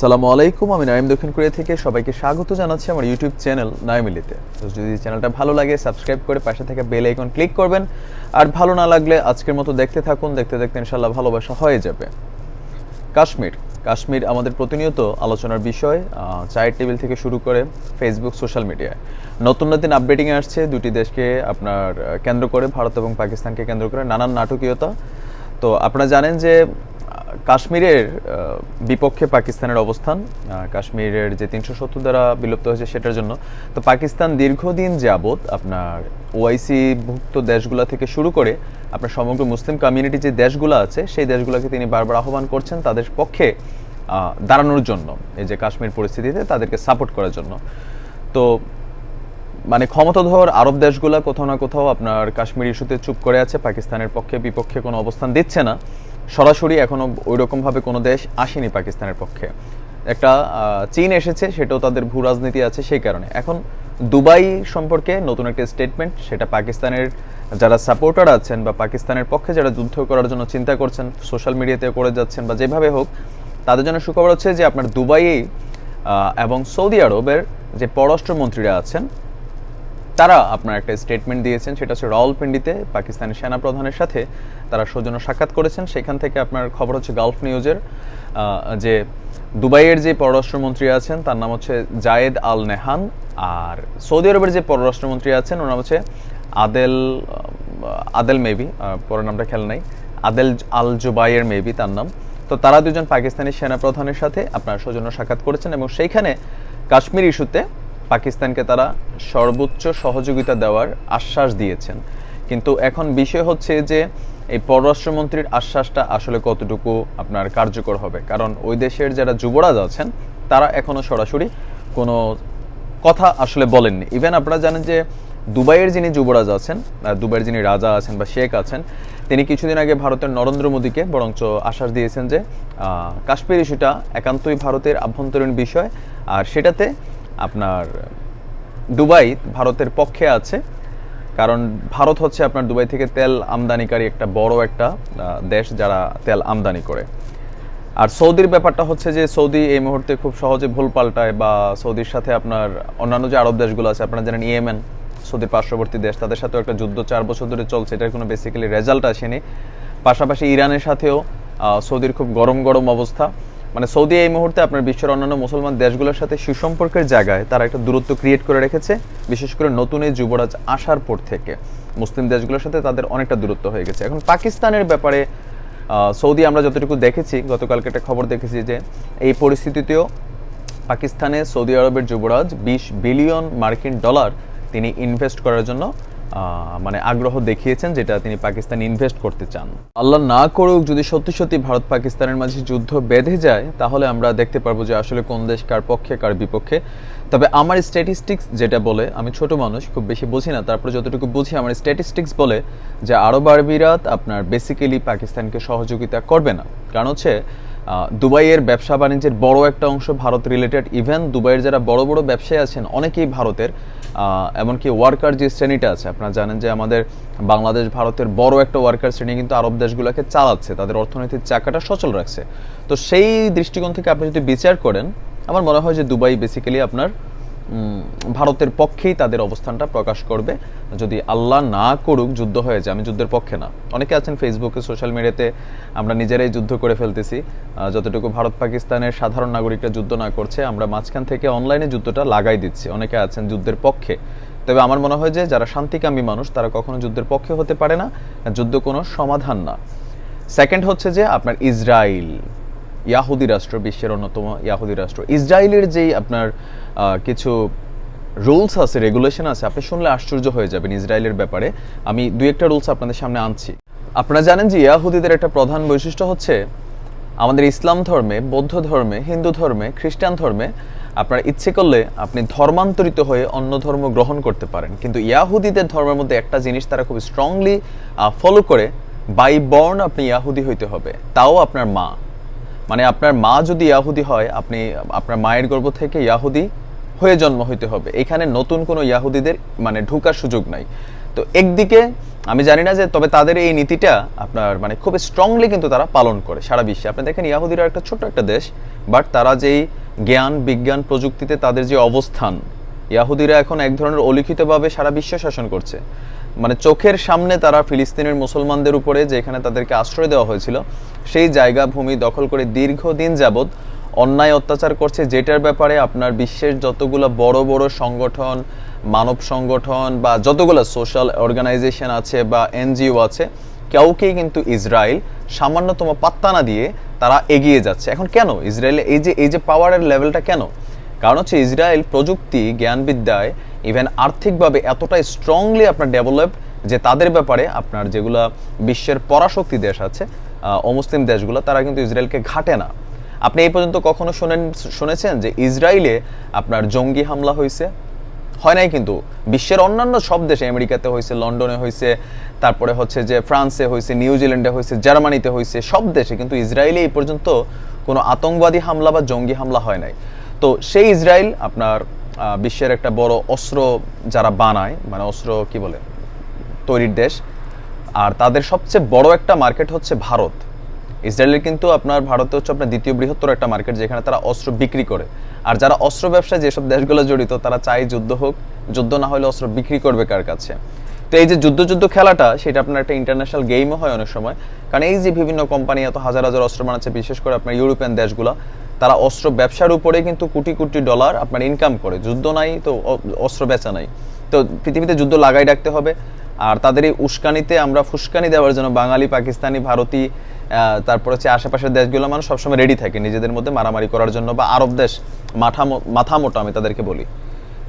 সালামু আলাইকুম, আমি নাইম দক্ষিণ কোরিয়া থেকে সবাইকে স্বাগত জানাচ্ছি আমার ইউটিউব চ্যানেল নাইমিলিতে। তো যদি চ্যানেলটা ভালো লাগে, সাবস্ক্রাইব করে পাশে থেকে বেল আইকন ক্লিক করবেন। আর ভালো না লাগলে আজকের মতো দেখতে থাকুন, দেখতে দেখতে ইনশাল্লাহ ভালোবাসা হয়ে যাবে। কাশ্মীর। কাশ্মীর আমাদের প্রতিনিয়ত আলোচনার বিষয় চায়ের টেবিল থেকে শুরু করে ফেসবুক সোশ্যাল মিডিয়ায় নতুন নতুন আপডেটিং আসছে, দুটি দেশকে আপনার কেন্দ্র করে, ভারত এবং পাকিস্তানকে কেন্দ্র করে নানান নাটকীয়তা। তো আপনারা জানেন যে কাশ্মীরের বিপক্ষে পাকিস্তানের অবস্থান কাশ্মীরের যে তিনশো সত্তর দ্বারা বিলুপ্ত হয়েছে সেটার জন্য। তো পাকিস্তান দীর্ঘদিন যাবৎ আপনার ওআইসি ভুক্ত দেশগুলো থেকে শুরু করে আপনার সমগ্র মুসলিম কমিউনিটি যে দেশগুলো আছে, সেই দেশগুলোকে তিনি বারবার আহ্বান করছেন তাদের পক্ষে দাঁড়ানোর জন্য, এই যে কাশ্মীর পরিস্থিতিতে তাদেরকে সাপোর্ট করার জন্য। তো মানে ক্ষমতাধর আরব দেশগুলো কোথাও না কোথাও আপনার কাশ্মীর ইস্যুতে চুপ করে আছে, পাকিস্তানের পক্ষে বিপক্ষে কোনো অবস্থান দিচ্ছে না। সরাসরি এখনও ওই রকমভাবে কোনো দেশ আসেনি পাকিস্তানের পক্ষে। একটা চীন এসেছে সেটাও তাদের ভূ রাজনীতি আছে সেই কারণে। এখন দুবাই সম্পর্কে নতুন একটা স্টেটমেন্ট সেটা পাকিস্তানের যারা সাপোর্টার আছেন বা পাকিস্তানের পক্ষে যারা যুদ্ধ করার জন্য চিন্তা করছেন সোশ্যাল মিডিয়াতে করে যাচ্ছেন বা যেভাবে হোক তাদের জন্য সুখবর হচ্ছে যে আপনার আহ, এবং সৌদি আরবের যে পররাষ্ট্রমন্ত্রীরা আছেন তারা আপনার একটা স্টেটমেন্ট দিয়েছেন, সেটা হচ্ছে রাওয়ালপিন্ডিতে পাকিস্তানের সেনা প্রধানের সাথে তারা সৌজন্য সাক্ষাৎ করেছেন। সেখান থেকে আপনার খবর হচ্ছে গালফ নিউজের যে দুবাইয়ের যে পররাষ্ট্রমন্ত্রী আছেন, তার নাম হচ্ছে জায়েদ আল নেহান। আর সৌদি আরবের যে পররাষ্ট্রমন্ত্রী আছেন ওর নাম হচ্ছে আদেল আদেল মেবি পরের নামটা খেয়াল নাই। আদেল আল জুবাইয়ের মেবি তার নাম। তো তারা দুজন পাকিস্তানি সেনাপ্রধানের সাথে আপনার সৌজন্য সাক্ষাৎ করেছেন এবং সেইখানে কাশ্মীর ইস্যুতে পাকিস্তানকে তারা সর্বোচ্চ সহযোগিতা দেওয়ার আশ্বাস দিয়েছেন। কিন্তু এখন বিষয় হচ্ছে যে, এই পররাষ্ট্রমন্ত্রীর আশ্বাসটা আসলে কতটুকু আপনার কার্যকর হবে? কারণ ওই দেশের যারা যুবরাজ আছেন, তারা এখনও সরাসরি কোনো কথা আসলে বলেননি। ইভেন আপনারা জানেন যে, দুবাইয়ের যিনি যুবরাজ আছেন দুবাইয়ের যিনি রাজা আছেন বা শেখ আছেন, তিনি কিছুদিন আগে ভারতের নরেন্দ্র মোদীকে বরঞ্চ আশ্বাস দিয়েছেন যে কাশ্মীর ইস্যুটা একান্তই ভারতের আভ্যন্তরীণ বিষয়, আর সেটাতে আপনার, দুবাই ভারতের পক্ষে আছে। কারণ ভারত হচ্ছে আপনার দুবাই থেকে তেল আমদানিকারী একটা বড় একটা দেশ যারা তেল আমদানি করে। আর সৌদির ব্যাপারটা হচ্ছে যে সৌদি এই মুহূর্তে খুব সহজে ভুল পাল্টায় বা সৌদির সাথে আপনার অন্যান্য যে আরব দেশগুলো আছে, আপনারা জানেন ইয়েমেন, সৌদির পার্শ্ববর্তী দেশ, তাদের সাথেও একটা যুদ্ধ চার বছর ধরে চলছে, এটার কোনো বেসিক্যালি রেজাল্ট আসেনি। পাশাপাশি ইরানের সাথেও সৌদির খুব গরম গরম অবস্থা। মানে সৌদি এই মুহূর্তে আপনার বিশ্বের অন্যান্য মুসলমান দেশগুলোর সাথে সুসম্পর্কের জায়গায় তারা একটা দূরত্ব ক্রিয়েট করে রেখেছে, বিশেষ করে নতুন এই যুবরাজ আসার পর থেকে। মুসলিম দেশগুলোর সাথে তাদের অনেকটা দূরত্ব হয়ে গেছে। এখন পাকিস্তানের ব্যাপারে সৌদি আমরা যতটুকু দেখেছি, গতকালকে একটা খবর দেখেছি যে এই পরিস্থিতিতেও পাকিস্তানে সৌদি আরবের যুবরাজ বিশ বিলিয়ন মার্কিন ডলার তিনি ইনভেস্ট করার জন্য মানে আগ্রহ দেখিয়েছেন যেটা তিনি পাকিস্তান ইনভেস্ট করতে চান। আল্লাহ না করুক যদি সত্যি সত্যি ভারত পাকিস্তানের মাঝে যুদ্ধ বেঁধে যায়, তাহলে আমরা দেখতে পারব যে আসলে কোন দেশ কার পক্ষে, কার বিপক্ষে। তবে আমার স্ট্যাটিস্টিক্স যেটা বলে, আমি ছোট মানুষ, খুব বেশি বুঝি না, তারপরে যতটুকু বুঝি আমার স্ট্যাটিস্টিক্স বলে যে আরব আরবিরাত আপনার বেসিক্যালি পাকিস্তানকে সহযোগিতা করবে না। কারণ হচ্ছে দুবাইয়ের ব্যবসা বাণিজ্যের বড় একটা অংশ ভারত রিলেটেড ইভেন দুবাইয়ের যারা বড় বড় ব্যবসায়ী আছেন, অনেকেই ভারতের। এমনকি ওয়ার্কার যে শ্রেণীটা আছে, আপনারা জানেন যে আমাদের বাংলাদেশ, ভারতের বড় একটা ওয়ার্কার শ্রেণি কিন্তু আরব দেশগুলোকে চালাচ্ছে, তাদের অর্থনৈতিক চাকাটা সচল রাখছে। তো সেই দৃষ্টিকোণ থেকে আপনি যদি বিচার করেন, আমার মনে হয় যে দুবাই বেসিক্যালি আপনার ভারতের পক্ষেই তাদের অবস্থানটা প্রকাশ করবে। যদি আল্লাহ না করুক, যুদ্ধ হয়ে যায়। আমি যুদ্ধের পক্ষে না। অনেকে আছেন ফেসবুকে, সোশ্যাল মিডিয়াতে, আমরা নিজেরাই যুদ্ধ করে ফেলতেছি। যতটুকু ভারত পাকিস্তানের সাধারণ নাগরিকরা যুদ্ধ না করছে, আমরা মাঝখান থেকে অনলাইনে যুদ্ধটা লাগাই দিচ্ছি। অনেকে আছেন যুদ্ধের পক্ষে। তবে আমার মনে হয় যে, যারা শান্তিকামী মানুষ, তারা কখনো যুদ্ধের পক্ষে হতে পারে না। যুদ্ধ কোনো সমাধান না। সেকেন্ড হচ্ছে যে, আপনার ইসরায়েল ইয়াহুদি রাষ্ট্র, বিশ্বের অন্যতম ইয়াহুদি রাষ্ট্র। ইসরায়েলের যেই আপনার কিছু রুলস আছে, রেগুলেশন আছে, আপনি শুনলে আশ্চর্য হয়ে যাবেন ইসরায়েলের ব্যাপারে। আমি দু একটা রুলস আপনাদের সামনে আনছি। আপনারা জানেন যে ইয়াহুদিদের একটা প্রধান বৈশিষ্ট্য হচ্ছে, আমাদের ইসলাম ধর্মে, বৌদ্ধ ধর্মে, হিন্দু ধর্মে, খ্রিস্টান ধর্মে, আপনার ইচ্ছে করলে আপনি ধর্মান্তরিত হয়ে অন্য ধর্ম গ্রহণ করতে পারেন। কিন্তু ইয়াহুদিদের ধর্মের মধ্যে একটা জিনিস তারা খুব স্ট্রংলি ফলো করে বাই বর্ন আপনি ইয়াহুদি হইতে হবে। তাও আপনার মা। মানে আপনার মা যদি ইয়াহুদি হয়, আপনি, আপনার মায়ের গর্ভ থেকে ইয়াহুদি হয়ে জন্ম হইতে হবে। এখানে নতুন কোনো ইয়াহুদিদের মানে ঢোকার সুযোগ নাই। তো একদিকে আমি জানি না যে, তবে তাদের এই নীতিটা আপনার মানে খুব স্ট্রংলি কিন্তু তারা পালন করে সারা বিশ্বে। আপনি দেখেন ইয়াহুদিরা একটা ছোট্ট একটা দেশ বাট তারা যেই জ্ঞান, বিজ্ঞান প্রযুক্তিতে তাদের যে অবস্থান, ইয়াহুদিরা এখন এক ধরনের অলিখিতভাবে সারা বিশ্ব শাসন করছে। মানে চোখের সামনে তারা ফিলিস্তিনের মুসলমানদের উপরে যেখানে তাদেরকে আশ্রয় দেওয়া হয়েছিল, সেই জায়গা ভূমি দখল করে দীর্ঘদিন যাবৎ অন্যায় অত্যাচার করছে, যেটার ব্যাপারে আপনার বিশ্বের যতগুলো বড় বড় সংগঠন, মানব সংগঠন বা যতগুলো সোশ্যাল অর্গানাইজেশন আছে বা এনজিও আছে, কাউকেই কিন্তু ইসরায়েল সামান্যতম পাত্তা না দিয়ে তারা এগিয়ে যাচ্ছে। এখন কেন? ইসরায়েলে এই যে এই যে পাওয়ারের লেভেলটা কেন? কারণ হচ্ছে ইসরায়েল প্রযুক্তি, জ্ঞানবিদ্যায় ইভেন আর্থিকভাবে এতটাই স্ট্রংলি আপনার ডেভেলপ যে তাদের ব্যাপারে আপনার যেগুলা বিশ্বের পরাশক্তি দেশ আছে অমুসলিম দেশগুলো, তারা কিন্তু ইসরায়েলকে ঘাটে না। আপনি এই পর্যন্ত কখনো শোনেন, শুনেছেন যে ইসরায়েলে আপনার জঙ্গি হামলা হয়েছে? হয় নাই কিন্তু। বিশ্বের অন্যান্য সব দেশে, আমেরিকাতে হয়েছে, লন্ডনে হয়েছে, তারপরে হচ্ছে যে ফ্রান্সে হয়েছে নিউজিল্যান্ডে হয়েছে, জার্মানিতে হয়েছে, সব দেশে কিন্তু ইসরায়েলে এই পর্যন্ত কোনো আতঙ্কবাদী হামলা বা জঙ্গি হামলা হয় নাই। তো সেই ইসরায়েল আপনার বিশ্বের একটা বড় অস্ত্র যারা বানায় মানে অস্ত্র কি বলে? তৈরির দেশ। আর তাদের সবচেয়ে বড় একটা মার্কেট হচ্ছে ভারত। ইসরায়েলের কিন্তু আপনার ভারতে হচ্ছে আপনার দ্বিতীয় বৃহত্তর একটা মার্কেট, যেখানে তারা অস্ত্র বিক্রি করে। আর যারা অস্ত্র ব্যবসায় যেসব দেশগুলো জড়িত, তারা চায় যুদ্ধ হোক। যুদ্ধ না হলে অস্ত্র বিক্রি করবে কার কাছে? তো এই যে যুদ্ধ যুদ্ধ খেলাটা, সেটা আপনার একটা ইন্টারন্যাশনাল গেমও হয় অনেক সময়। কারণ এই যে বিভিন্ন কোম্পানি এত হাজার হাজার অস্ত্র বানাচ্ছে, বিশেষ করে আপনার ইউরোপিয়ান দেশগুলো তারা অস্ত্র ব্যবসার উপরে কিন্তু কোটি কোটি ডলার আপনার ইনকাম করে। যুদ্ধ নাই তো অস্ত্র বেচা নাই। তো পৃথিবীতে যুদ্ধ লাগাই রাখতে হবে। আর তাদের এই উস্কানিতে আমরা ফুস্কানি দেওয়ার জন্য বাঙালি, পাকিস্তানি, ভারতী তারপর হচ্ছে আশেপাশের দেশগুলো মানুষ সবসময় রেডি থাকে নিজেদের মধ্যে মারামারি করার জন্য বা আরব দেশ মাথা মাথা মোটা আমি তাদেরকে বলি।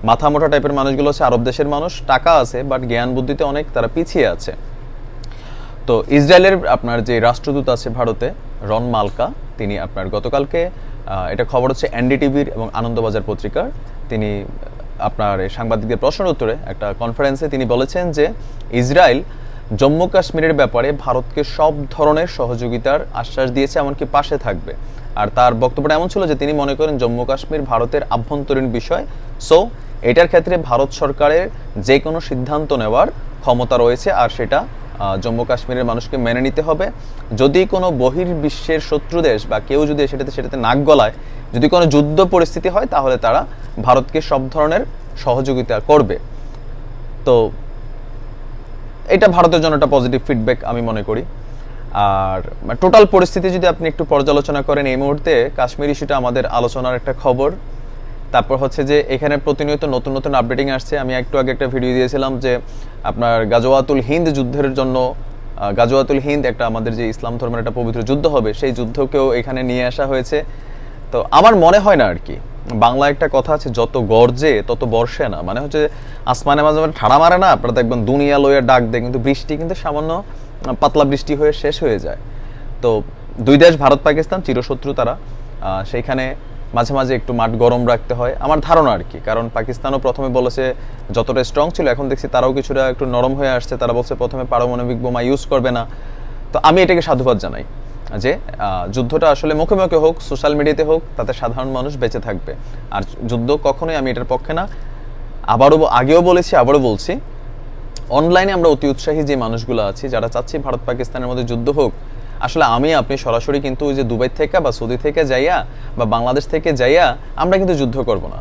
মাথা মোটা টাইপের মানুষগুলো হচ্ছে আরব দেশের মানুষ, টাকা আছে বাট জ্ঞান বুদ্ধিতে অনেক তারা পিছিয়ে আছে। তো ইসরায়েলের আপনার যে রাষ্ট্রদূত আছে ভারতে, রন মালকা, তিনি আপনার গতকালকে এটা খবর হচ্ছে এনডিটিভির এবং আনন্দবাজার পত্রিকার। তিনি আপনার সাংবাদিকদের প্রশ্নের উত্তরে একটা কনফারেন্সে তিনি বলেছেন যে, ইসরায়েল জম্মু কাশ্মীরের ব্যাপারে ভারতকে সব ধরনের সহযোগিতার আশ্বাস দিয়েছে, এমনকি পাশে থাকবে। আর তার বক্তব্যটা এমন ছিল যে, তিনি মনে করেন জম্মু কাশ্মীর ভারতের আভ্যন্তরীণ বিষয়। সো এটার ক্ষেত্রে ভারত সরকারের যে কোনো সিদ্ধান্ত নেওয়ার ক্ষমতা রয়েছে, আর সেটা জম্মু কাশ্মীরের মানুষকে মেনে নিতে হবে। যদি কোনো বহির্বিশ্বের শত্রু দেশ বা কেউ যদি সেটাতে সেটাতে নাক গলায় যদি কোনো যুদ্ধ পরিস্থিতি হয়, তাহলে তারা ভারতকে সব ধরনের সহযোগিতা করবে। তো এটা ভারতের জন্য একটা পজিটিভ ফিডব্যাক আমি মনে করি। আর টোটাল পরিস্থিতি যদি আপনি একটু পর্যালোচনা করেন এই মুহূর্তে, কাশ্মীর ইস্যুটা আমাদের আলোচনার একটা খবর। তারপর হচ্ছে যে এখানে প্রতিনিয়ত নতুন নতুন আপডেটিং আসছে। আমি একটু আগে একটা ভিডিও দিয়েছিলাম যে আপনার গাজওয়াতুল হিন্দ যুদ্ধের জন্য গাজওয়াতুল হিন্দ একটা আমাদের যে ইসলাম ধর্মের একটা পবিত্র যুদ্ধ হবে, সেই যুদ্ধকেও এখানে নিয়ে আসা হয়েছে। তো আমার মনে হয় না আর কি। বাংলা একটা কথা আছে, যত গর্জে তত বর্ষে না। মানে হচ্ছে আসমানে মাঝে মাঝে ঠাড়া মারে না, আপনারা দেখবেন দুনিয়া লইয়া ডাক দেয়, কিন্তু বৃষ্টি কিন্তু সামান্য পাতলা বৃষ্টি হয়ে শেষ হয়ে যায়। তো দুই দেশ, ভারত, পাকিস্তান, চিরশত্রু তারা। সেইখানে মাঝে মাঝে একটু মাঠ গরম রাখতে হয়। আমার ধারণা আর কি, কারণ পাকিস্তানও প্রথমে বলেছে যতটা স্ট্রং ছিল, এখন দেখছি তারাও কিছুটা একটু নরম হয়ে আসছে। তারা বলছে প্রথমে পারমাণবিক বোমা ইউজ করবে না। তো আমি এটাকে সাধুবাদ জানাই যে যুদ্ধটা আসলে মুখে মুখে হোক সোশ্যাল মিডিয়াতে হোক, তাতে সাধারণ মানুষ বেঁচে থাকবে। আর যুদ্ধ কখনোই আমি এটার পক্ষে না। আবারও আগেও বলেছি, আবারও বলছি অনলাইনে আমরা অতি উৎসাহী যে মানুষগুলো আছি, যারা চাচ্ছি ভারত পাকিস্তানের মধ্যে যুদ্ধ হোক আসলে আমি, আপনি সরাসরি কিন্তু ওই যে দুবাই থেকে বা সৌদি থেকে যাইয়া বা বাংলাদেশ থেকে যাইয়া আমরা কিন্তু যুদ্ধ করব না।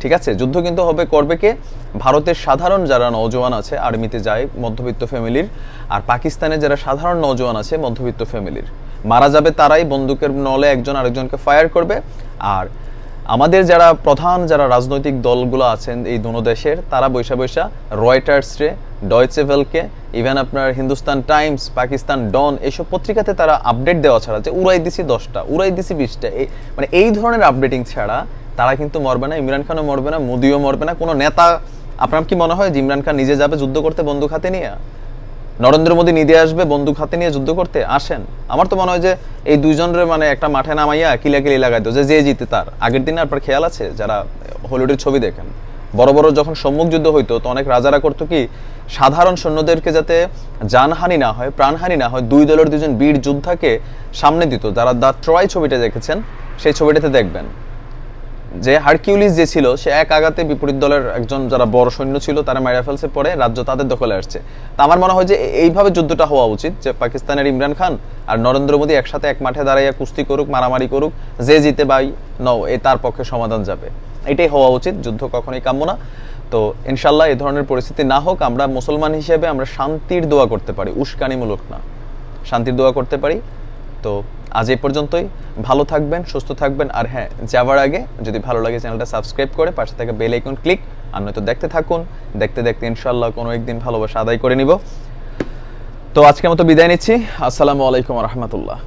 ঠিক আছে? যুদ্ধ কিন্তু হবে, করবে কে? ভারতের সাধারণ যারা নজওয়ান আছে, আর্মিতে যায়, মধ্যবিত্ত ফ্যামিলির। আর পাকিস্তানে যারা সাধারণ নজওয়ান আছে, মধ্যবিত্ত ফ্যামিলির। মারা যাবে তারাই বন্দুকের নলে একজন আরেকজনকে ফায়ার করবে। আর আমাদের যারা প্রধান যারা রাজনৈতিক দলগুলো আছেন এই দুনো দেশের, তারা বৈশা বৈশা রয়টার্সরে ডয়চেভেলকে ইভেন আপনার হিন্দুস্তান টাইমস, পাকিস্তান ডন এইসব পত্রিকাতে তারা আপডেট দেওয়া ছাড়া, যে উড়াই দিছি দশটা, উড়াই দিছি বিশটা এই মানে এই ধরনের আপডেটিং ছাড়া তারা কিন্তু মরবে না, ইমরান খানও মরবে না, মোদিও মরবে না, কোনো নেতা, আপনার কি মনে হয় যে ইমরান খান নিজে যাবে যুদ্ধ করতে বন্দুক হাতে নিয়ে? নরেন্দ্র মোদী নিজে আসবে, বন্দুক হাতে নিয়ে যুদ্ধ করতে আসেন। আমার তো মনে হয় যে এই দুইজনের মানে একটা মাঠে নামাইয়া কিলাকিলি লাগাই দো যে যে জিতে তার। আগের দিনে আপনার খেয়াল আছে যারা হলিউডের ছবি দেখেন? বড় বড় যখন সম্মুখ যুদ্ধ হইতো, তো অনেক রাজারা করতো কি, সাধারণ সৈন্যদেরকে যাতে জানহানি না হয়, প্রাণহানি না হয়, দুই দলের দুজন বীর যোদ্ধাকে সামনে দিত। যারা দ্য ট্রয় ছবিটা দেখেছেন, সেই ছবিটাতে দেখবেন। যে হারকিউলিস যে ছিল, সে এক আঘাতে বিপরীত দলের একজন যারা বড় সৈন্য ছিল, তারা মাইরা ফেলছে, পরে রাজ্য তাদের দখলে আসছে। তা আমার মনে হয় যে এইভাবে যুদ্ধটা হওয়া উচিত যে পাকিস্তানের ইমরান খান আর নরেন্দ্র মোদী একসাথে এক মাঠে দাঁড়াইয়া কুস্তি করুক, মারামারি করুক, যে জিতে বাই নও, এ তার পক্ষে সমাধান যাবে। এটাই হওয়া উচিত, যুদ্ধ কখনোই কাম্য না। তো ইনশাল্লাহ এই ধরনের পরিস্থিতি না হোক, আমরা মুসলমান হিসেবে আমরা শান্তির দোয়া করতে পারি, উস্কানিমূলক না। শান্তির দোয়া করতে পারি তো আজ এই পর্যন্তই। ভালো থাকবেন, সুস্থ থাকবেন, আর হ্যাঁ যাওয়ার আগে যদি ভালো লাগে চ্যানেলটা সাবস্ক্রাইব করে পাশে থেকে বেল আইকন ক্লিক, আর নয়তো দেখতে থাকুন। দেখতে দেখতে ইনশাল্লাহ কোনো একদিন ভালোবাসা আদায় করে নিব। তো আজকের মতো বিদায় নিচ্ছি। আসসালামু আলাইকুম রহমতুল্লাহ।